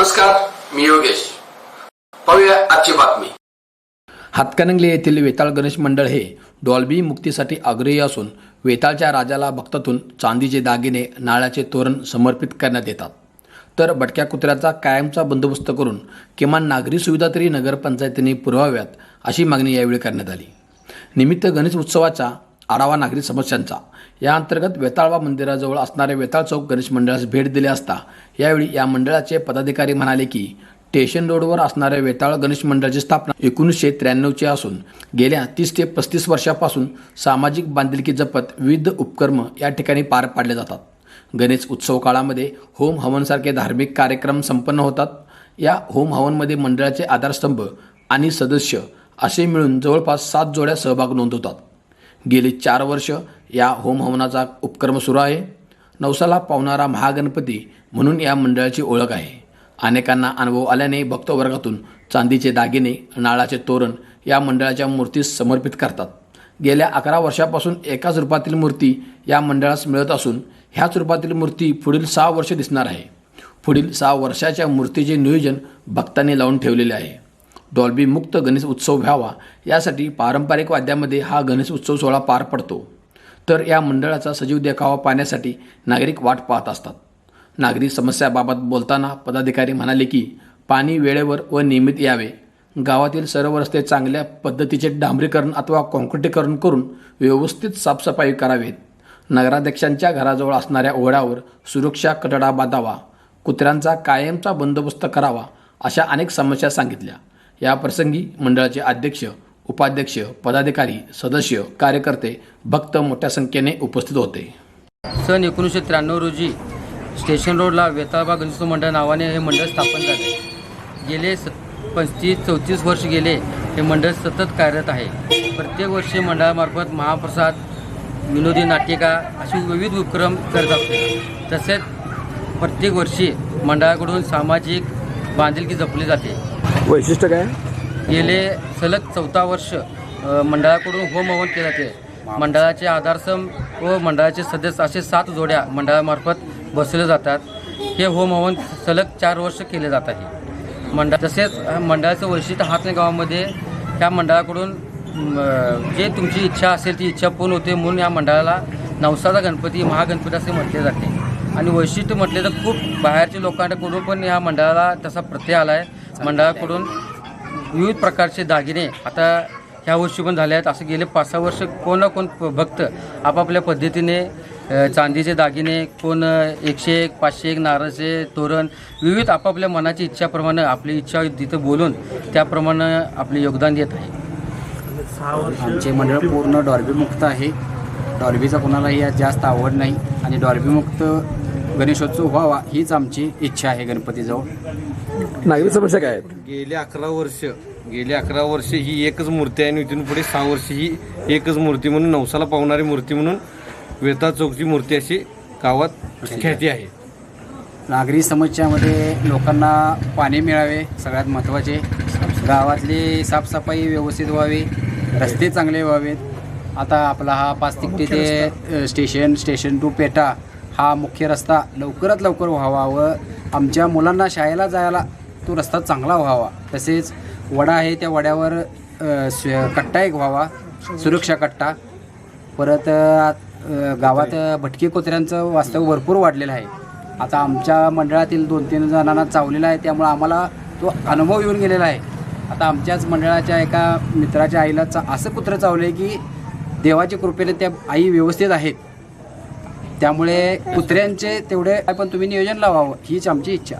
नमस्कार मी योगेश. पाहूया आजची बातमी. हातकणंगले येथील वेताळ गणेश मंडळ हे डॉल्बी मुक्तीसाठी आग्रही असून वेताळच्या राजाला भक्तातून चांदीचे दागिने नाळ्याचे तोरण समर्पित करण्यात येतात. तर भटक्या कुत्र्याचा कायमचा बंदोबस्त करून किमान नागरी सुविधा तरी नगरपंचायतीने पुरवाव्यात अशी मागणी यावेळी करण्यात आली. निमित्त गणेश उत्सवाचा आढावा नागरी समस्यांचा. या अंतर्गत वेताळवा मंदिराजवळ असणाऱ्या वेताळ चौक गणेश मंडळास भेट दिली असता यावेळी या मंडळाचे पदाधिकारी म्हणाले की स्टेशन रोडवर असणाऱ्या वेताळ गणेश मंडळाची स्थापना एकोणीसशे त्र्याण्णवची असून गेल्या तीस ते पस्तीस वर्षापासून सामाजिक बांधिलकी जपत विविध उपक्रम या ठिकाणी पार पाडले जातात. गणेश उत्सव काळामध्ये होम हवनसारखे धार्मिक कार्यक्रम संपन्न होतात. या होम हवनमध्ये मंडळाचे आधारस्तंभ आणि सदस्य असे मिळून जवळपास सात जोड्या सहभाग नोंदवतात. गेली चार वर्ष या होम हवनाचा उपक्रम सुरू आहे. नवसाला पावणारा महागणपती म्हणून या मंडळाची ओळख आहे. अनेकांना अनुभव आल्याने भक्तवर्गातून चांदीचे दागिने नाळाचे तोरण या मंडळाच्या मूर्तीस समर्पित करतात. गेल्या अकरा वर्षापासून एकाच रूपातील मूर्ती या मंडळास मिळत असून ह्याच रूपातील मूर्ती पुढील सहा वर्ष दिसणार आहे. पुढील सहा वर्षाच्या मूर्तीचे नियोजन भक्तांनी लावून ठेवलेले आहे. डॉल्बीमुक्त गणेश उत्सव व्हावा यासाठी पारंपरिक वाद्यामध्ये हा गणेश उत्सव सोहळा पार पडतो. तर या मंडळाचा सजीव देखावा पाहण्यासाठी नागरिक वाट पाहत असतात. नागरी समस्याबाबत बोलताना पदाधिकारी म्हणाले की पाणी वेळेवर व नियमित यावे. गावातील सर्व रस्ते चांगल्या पद्धतीचे डांबरीकरण अथवा कॉन्क्रिटीकरण करून व्यवस्थित साफसफाई करावेत. नगराध्यक्षांच्या घराजवळ असणाऱ्या ओढ्यावर सुरक्षा कटडा बांधावा. कुत्र्यांचा कायमचा बंदोबस्त करावा अशा अनेक समस्या सांगितल्या. या प्रसंगी मंडळाचे अध्यक्ष उपाध्यक्ष पदाधिकारी सदस्य कार्यकर्ते भक्त मोठ्या संख्येने उपस्थित होते. सन एकोणीसशे त्र्याण्णव रोजी स्टेशन रोडला वेताळबा गणेश मंडळ नावाने हे मंडळ स्थापन झाले. गेले स पंचवीस चौतीस वर्ष गेले हे मंडळ सतत कार्यरत आहे. प्रत्येक वर्षी मंडळामार्फत महाप्रसाद विनोदी नाटिका असे विविध उपक्रम करत असते. तसेच प्रत्येक वर्षी मंडळाकडून सामाजिक बांधिलकी जपली जाते. वैशिष्ट्य काय? गेले सलग चौथा वर्ष मंडळाकडून होम हवन केलं जाते मंडळाचे आधारसम व मंडळाचे सदस्य असे सात जोड्या मंडळामार्फत बसवले जातात. हे होम हवन सलग चार वर्ष केले जात आहे. मंडळ तसेच मंडळाचं वैशिष्ट्य हातने गावामध्ये. ह्या मंडळाकडून जे तुमची इच्छा असेल ती इच्छा पूर्ण होते म्हणून या मंडळाला नवसाचा गणपती महागणपती असे म्हटले जाते. आणि वैशिष्ट्य म्हटले तर खूप बाहेरच्या लोकांकडून पण या मंडळाला तसा प्रत्यय आला आहे मंडळाकडून विविध प्रकारचे दागिने आता ह्या वर्षी पण झाले आहेत. असं गेले पाच सहा वर्ष कोण ना कोण भक्त आपापल्या पद्धतीने चांदीचे दागिने कोण एकशे एक पाचशे एक नारळचे तोरण विविध आपापल्या मनाची इच्छाप्रमाणे आपली इच्छा तिथं बोलून त्याप्रमाणे आपले योगदान देत आहे. आमचे मंडळ पूर्ण डॉर्बीमुक्त आहे. डॉर्बीचा कोणालाही जास्त आवड नाही आणि डॉर्बीमुक्त गणेशोत्सव व्हावा हीच आमची इच्छा आहे गणपतीजवळ. नागरी समस्या काय आहेत? गेले अकरा वर्ष गेले अकरा वर्ष ही एकच मूर्ती आहे आणि इथून पुढे सहा वर्ष ही एकच मूर्ती म्हणून नवसाला पावणारी मूर्ती म्हणून वेता चौकची मूर्ती अशी गावात ख्याती आहे. नागरी समस्यामध्ये लोकांना पाणी मिळावे सगळ्यात महत्त्वाचे. गावातली साफसफाई व्यवस्थित व्हावी रस्ते चांगले व्हावेत. आता आपला हा पाच तिकटी ते स्टेशन स्टेशन टू पेटा हा मुख्य रस्ता लवकरात लवकर व्हावा व आमच्या मुलांना शाळेला जायला तो रस्ता चांगला व्हावा. तसेच वडा आहे त्या वड्यावर कट्टा एक व्हावा सुरक्षा कट्टा. परत गावात भटकी कुत्र्यांचं वास्तव भरपूर वाढलेलं आहे. आता आमच्या मंडळातील दोन तीन जणांना चावलेला आहे त्यामुळं आम्हाला तो अनुभव येऊन गेलेला आहे. आता आमच्याच मंडळाच्या एका मित्राच्या आईला चा असं कुत्रं चावलं आहे की देवाच्या कृपेने त्या आई व्यवस्थित आहेत. त्यामुळे कुत्र्यांचे तेवढे पण तुम्ही नियोजन लावावं हीच आमची इच्छा.